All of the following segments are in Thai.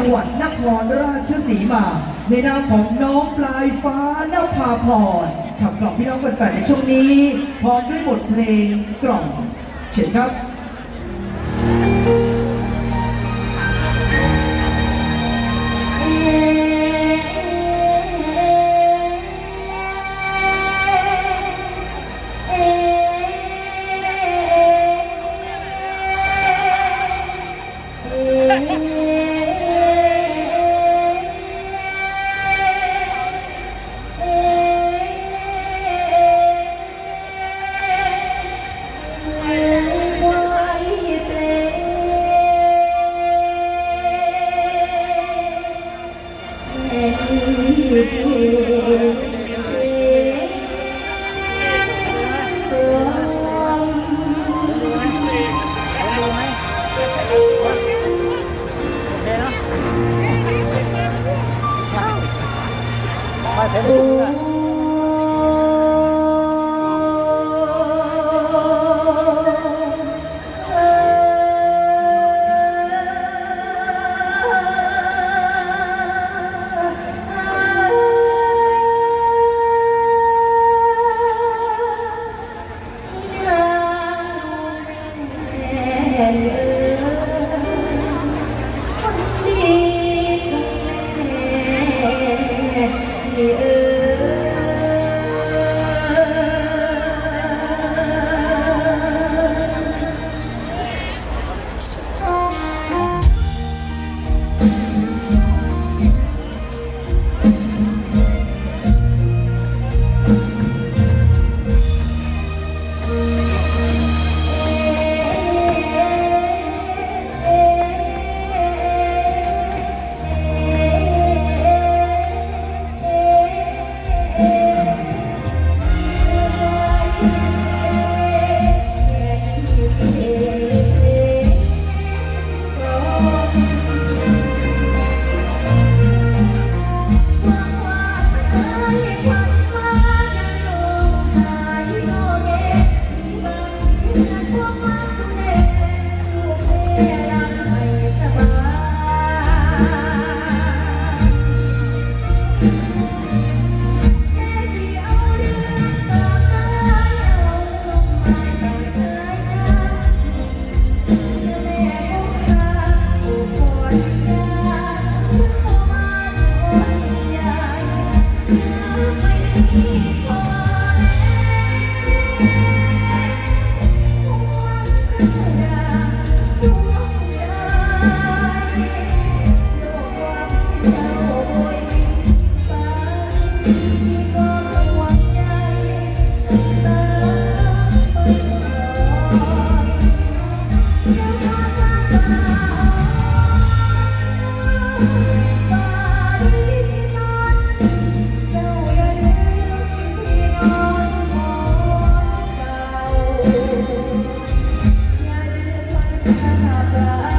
จังหวัดนครราชสีมา ในนามของน้องปลายฟ้านภาพรขับกล่อมพี่น้องแฟนๆในช่วงนี้ พร้อมด้วยบทเพลงกล่อมเชิญครับ อย่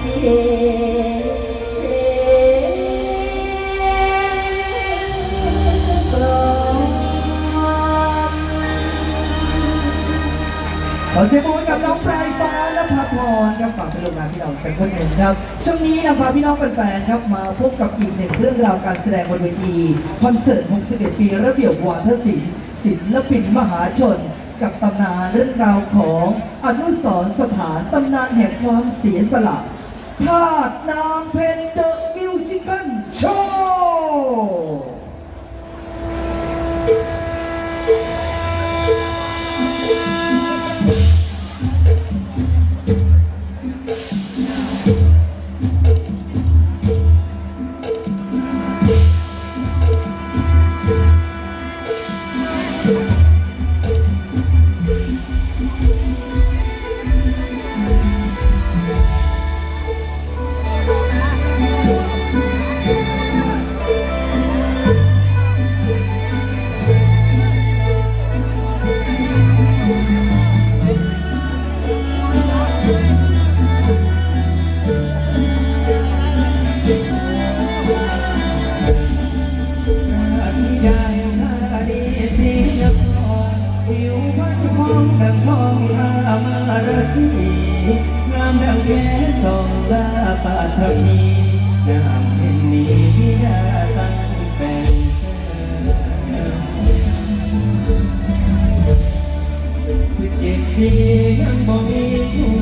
ขอเสียงปรบมืกับน้องไลรฟ้าและพรครับฝากเป็นโรงงานพี่น้องจากคนหนึ่งครับช่วงนี้นะพาพี่น้องแฟนๆครับมาพบกับอีกหนึ่งเรื่องราวการแสดงบนเวทีคอนเสิร์ต 61 ปีระเบียบวาทศิลป์ศิลปินมหาชน กับตำนานเรื่องราวของอนุสรสถานตำนานแห่งความเสียสละ ทาสนางเพนเดอะมิวสิคัลโชว์ สิบเจ็ดปียังบ่มีผู้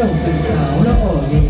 เจ้าเป็นสาวและอ่อนเองคน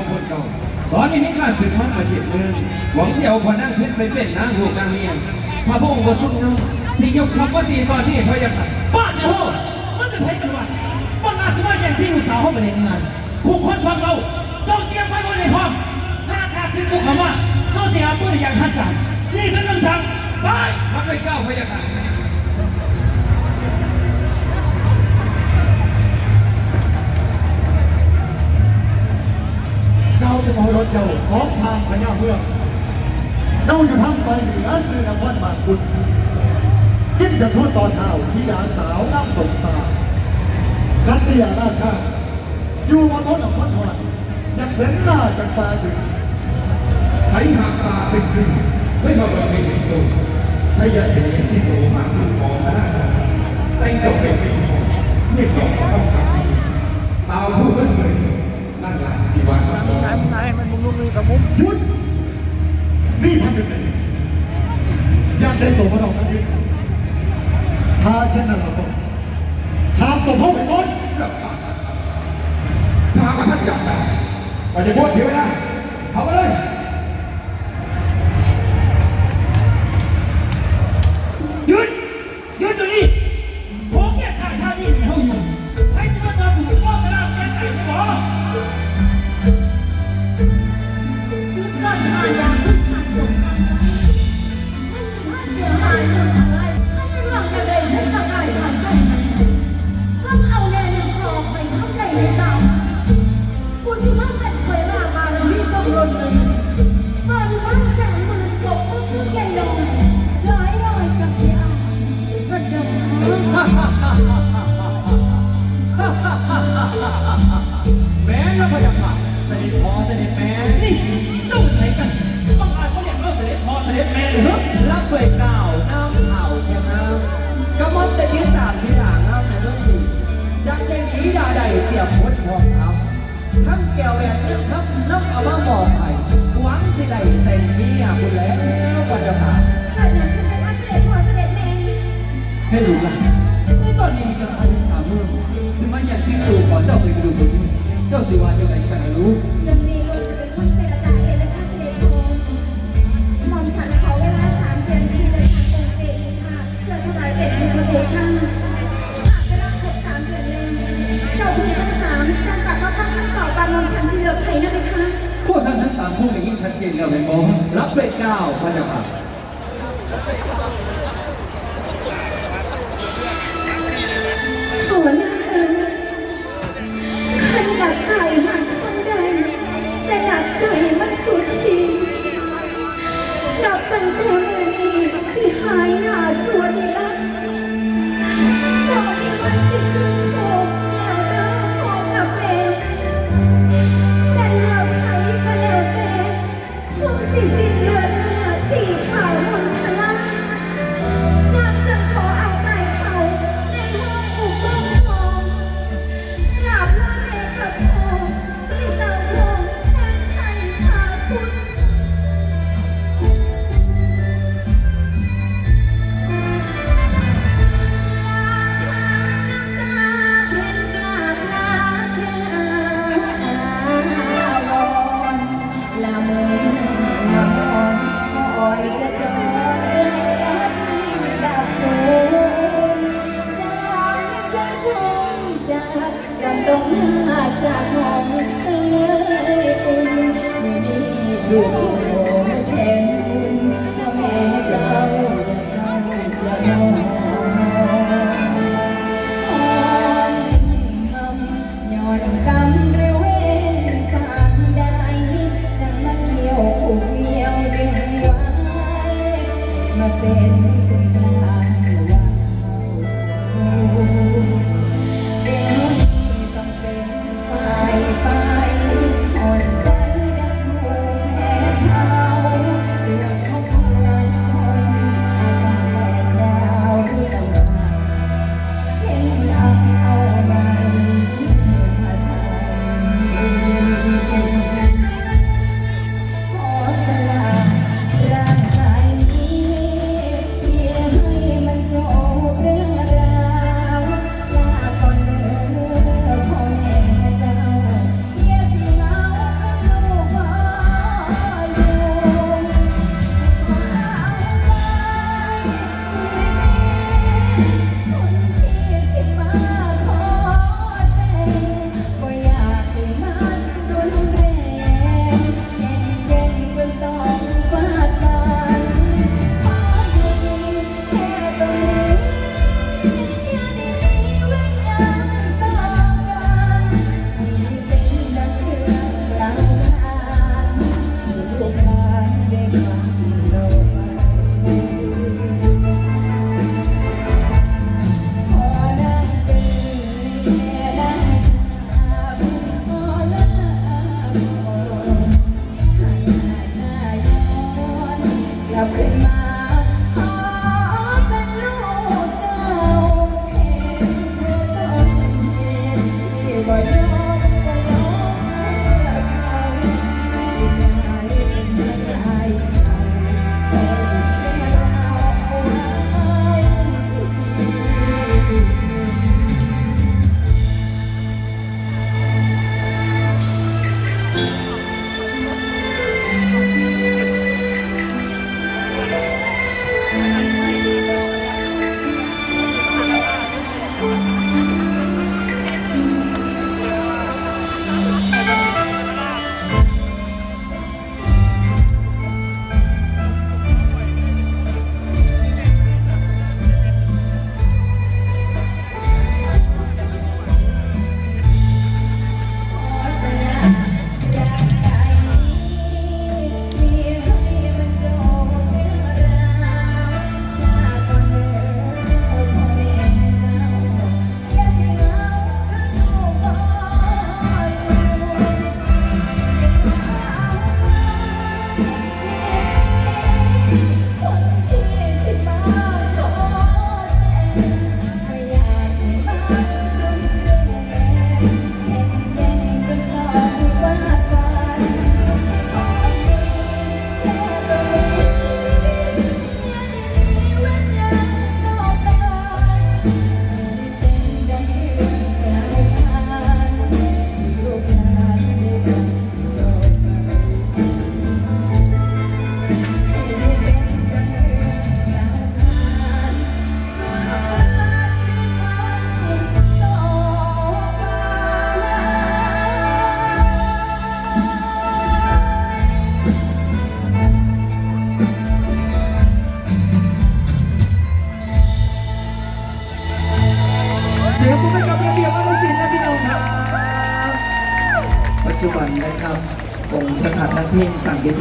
ของคนเก่าตอนนี้มีข้าศึกมาอาเจียเมืองหวังที่เอาพนังเพชรไปเป็นนางลูกนางเมียพระพระองค์ก็ทรงนำสิยกคำว่าตีตอนที่พระยาค่ะบ้านเนี่ยโหมันเป็นเพชรกันวะบ้านอาจจะมาอย่งที่ลูกสาวเข้าไปในงานผู้คนฟังเราต้องเตรียมไว้บนในพร้อมถ้าขาดถึงผู้คำว่าเขาเสียปืนอย่างทัดกันนี่คือคำสั่งไปรับด้วยเก้าพระยาค่ เจ้าจะมารถเจ้าของทางพญาเมืองเน่าอยู่ทางไฟเหนือซื้อนครบางคุณยิ่งจะทั่วตอนเท้าที่ดาสาวน้ำสงสารกันเตียาราชาอยู่บนพ้นของพ้นวันอยากเห็นหน้าจากฟ้าถึงไทยหากสาเป็นขึ้นไม่มาบอกเป็นตัวช่ยเสนที่สูงมาคือของพระราแต่งจบเป็นเป็นของไม่จบต้องกลับตาผู้เป็นเหมือนจุ มึนายมึงนายเงินกับมึงยุดนี่พังยากได้ตัวพระองค์นี้ถ้าเช่นนั้นเรก็ทาสมพงษ์ไปหมดทางมาท่านจับไปจะพูดเสียเวลาเข้ามาเลย 那我关。na pele.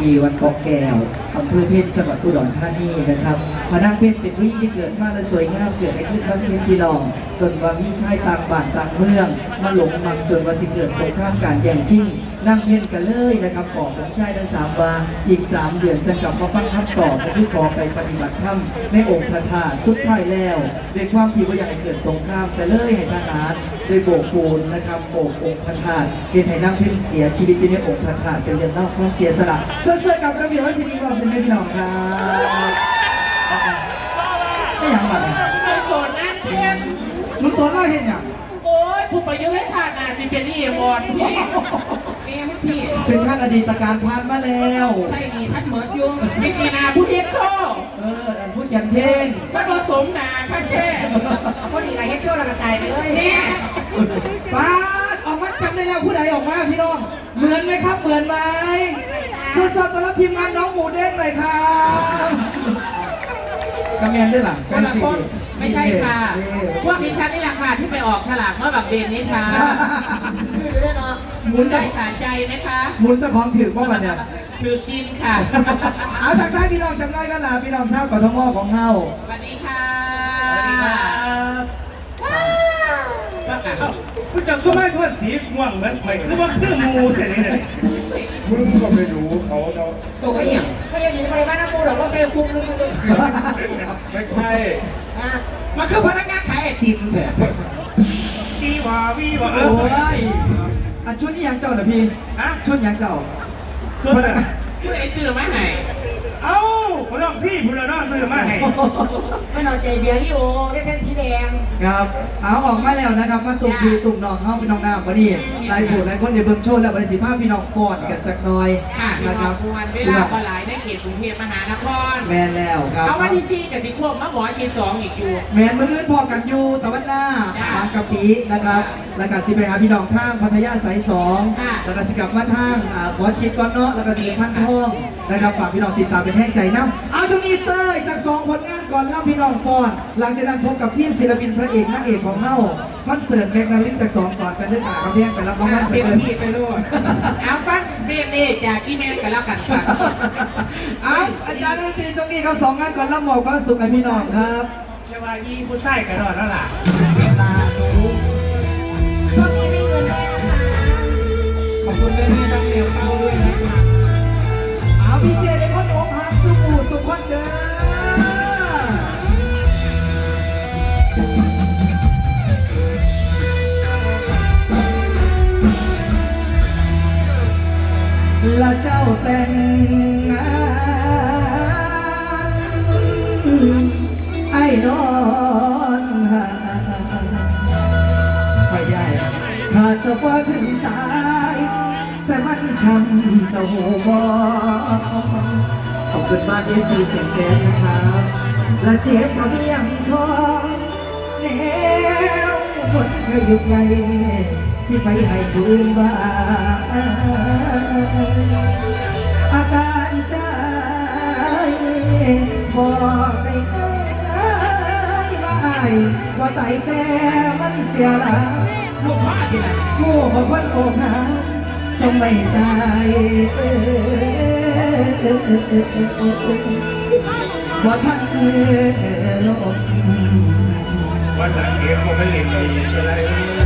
รีวันเกาะแก้วอำเภอเพชรจังหวัดอุดรธานีนะครับพระนางเพชรเป็นผู้หญิงที่เกิดมาและสวยงามเกิดในขึ้นบ้านเพียงพี่น้อง จนว่ามีชายต่างบ้านต่างเมือง มาหลงมังจนว่าสิเกิดสงครามการแย่งชิง นางเพ่งกันเลยนะครับขอของชายทั้งสามวาอีกสามเดือนจะกลับมาฟังคำตอบก็คือขอไปปฏิบัติธรรมในองค์พระธาตุสุดท้ายแล้วด้วยความที่ว่าอยากให้เกิดสงครามไปเลยให้ทหารได้โบกปูนนะครับโบกองค์พระธาตุเป็นให้นั่งเพ่งเสียชีวิตอยู่ในองค์พระธาตุเป็นเรื่องเล่าความเสียสละเสื้อๆกับระเบียบวัฒนีเราเป็นพี่น้องครับไม่อยากบัดไม่โกรธนะเพียงมึงตัวเล่าเห็นอย่างโอ้ยผู้ประยุทธ์ให้ทานอาสิเป็นนี่เอวอนพี่ เมียพี่เป็นท่านอดีตการผ่านมาแล้ว ใช่ดีทัดเหมือนยุงพี่กีนาผู้เฮ็ดโชว์เอออันพูดยันเพลงมันผสมหนาข้างแค่พอดีไรเฮ็ดโชว์เรากระจายไปเลยเนี่ยป้าดออกมาจำได้แล้วผู้ใดออกมาพี่น้อง เหมือนไหมครับ เหมือนไหมสดๆต้อนรับทีมงานน้องหมูเด้งเลยครับกำเนียนด้วยหลังคนละคนไม่ใช่ค่ะ พวกดิฉันนี่แหละค่ะที่ไปออกฉลากเมื่อแบบเดือนนี้ค่ะ หมุนได้สารใจไหมคะหมุนเจ้าของถือว่ามันเนี่ยคือกินค่ะ เอาจากท้พี่น้องจำได้กันล่ะพี่น้องชาวกทมของเฮาสวัสดีค่ะสวัสดีครับผู้จังก็ไม่ทวนสีม่วงเหมือนไข่คือว่าเคือมูแต่นี่เลยมึงก็ไม่รู้เขาเนาตัวก็อย่างไม่ยังอยู่ในบ้านน้ำมูหรอกก็เซฟุ้งรู้สึกไม่ใช่มันคือพนักงานขายไอติมเถอะวีวาวีวาโอ้ย อันชุดนี้ยังเจ้าเหรอพี่ ฮะชุดยังเจ้าชุดอะไรผู้ใดซื้อมาให้ เอ้า พนอกซี่พนอกซื้อมาให้ไม่นอนใจเบียร์ลิโอได้เส้นสีแดงครับเอาออกมาแล้วนะครับมาตุ่มพี่ตุ่มน้องเข้าพี่น้องน้ำพอดีหลายผู้หลายคนในเบิ้งโชว์แล้วบริสิภาพพี่น้องฟอนกันจักหน่อยค่ะพี่นะคน้อรังบมวลเวลาก็หลายในเขตกรุงเทพมหานครแมนแล้วครับเอาวันที่สี่กับสิควบมาหมอชีสองอีกอยู่แมนมืออื่นพอกันอยู่ตะวันหน้าจ้ะบางกะปินะครับแล้วก็สิไปหาพี่น้องทางพัทยาสายสองค่ะแล้วก็สิกลับมาทางอ่าหมอชิดก้อนเนาะแล้วก็สิเป็นพันทองนะครับฝากพี่น้องติดตามเป็นแห้งใจน้ำเอาช่วงนี้เต้ยจากสองผลงานก่อนเล่าพี่น้องฟอนหลังจากนั้นพบกับทีมศิลปินพระเอกนางเอกของเล่าคอนเสิร์ตแมกนาลินจากสองก่อนกันด้วยกันครับเพียงไปรับรางวัลเต็มเสร็จที่ไปโลดเอาฟังเรียนนี่จากอีเมลกันแล้วกันค่ะเอาอาจารย์ดนตรีช่วงนี้ครับสองงานก่อนรับหมอบก็สุขให้พี่น้องครับจะว่ายีผู้ใส่กระดอนแล้วล่ะเวลาดูช่วงนี้ไม่เงินแม่นะคะขอบคุณเรื่องนี้ต้องเรียนเป้าด้วยนะคะเอาพิเศ สุขคนเด้อและเจ้าแต่งงานไอ้นอนหาไปใหญ่ถ้าเจะว่าถึงตาย แต่มันช้ำเจ้าบอ ขอบคุณบ้านเอซีเสียงแจ๊สนะครับและเจ็บมาเพียงทองแนวคนเคยอยู่ไกลสิไปให้ผู้อื่นบ้าอาการใจบอกได้เลยว่าไอ้ว่าไตแต่มันเสียหลายลูกพ่อที่ไหนผู้บอกคนโอกหักสมัยตายเออ บ่ทันลมวันหลังเองก็ไม่เล่นดีอะไร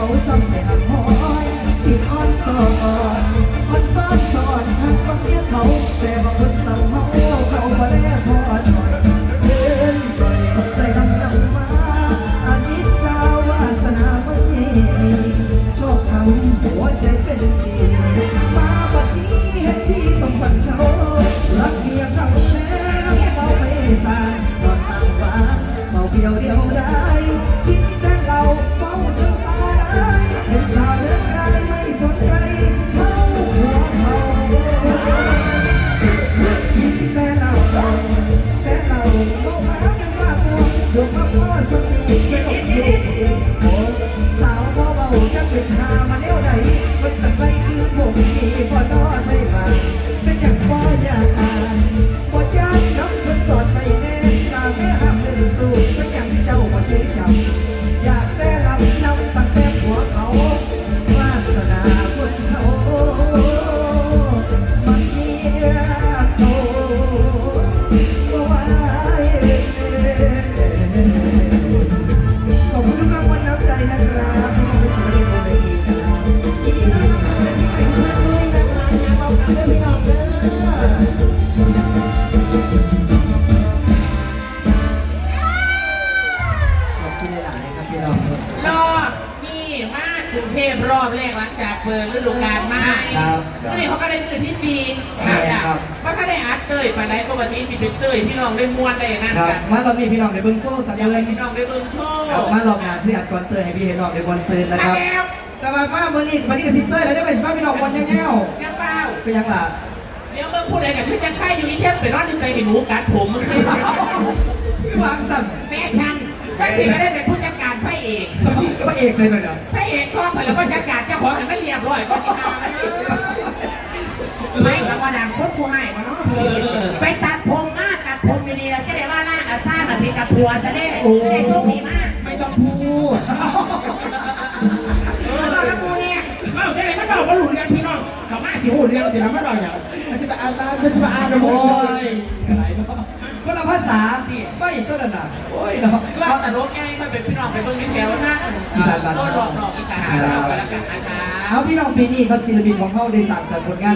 าน ครับมาลองงานสิอัดก่อนเตยให้พี่เห็นน้องในบอลซื้อนะครับมาแล้วแต่มามาเมื่อนี้วันนี้กับซิสเตอร์แล้วได้ไปสิบ้าพี่น้องบอลยังแง่วยังเฝ้าไปยังล่ะเดี๋ยวเบิ่งผู้ใดกับพี่จังไข่อยู่อีเทพไปนอนอยู่ใส่หินหนูกัดผมมึงคือพี่วางสั่นแฟชั่นจังสิไม่ได้เป็นผู้จัดการพระเอกพระเอกใส่หน่อยเนาะพระเอกก็ไปแล้วก็จัดการเจ้าของให้มันเรียบร้อยก็ที่นาไม่กับว่าดังโคตรผู้ให้มาเนาะไปตัดผมมาตัดผมดีๆแล้วจะได้ว่าล่าอาซ่าน่ะพี่กับผัวซะได้ไอ้โชคดีมาก ไม่ต้องพูดเออแล้วกูเนี่ยเอ้าจะไหนมันบอกว่าหลุดเรียนพี่น้องเขามาสิหูเรียนแต่เราไม่บอกอย่างมันจะไปอ่านมันจะไปอ่านโอ้ยอะไรเนาะคนละภาษาไม่ต้นน่ะโอ้ยเนาะเราแต่รถไงถ้าเป็นพี่น้องไปเบิ่งที่แถวนั่นอีสานบ้านราหลอกหลอกอีสานเราไปแล้วกันนะคะเอาพี่น้องปีนี้ครับศิลปินของเขาได้สร้างสรรค์ผลงาน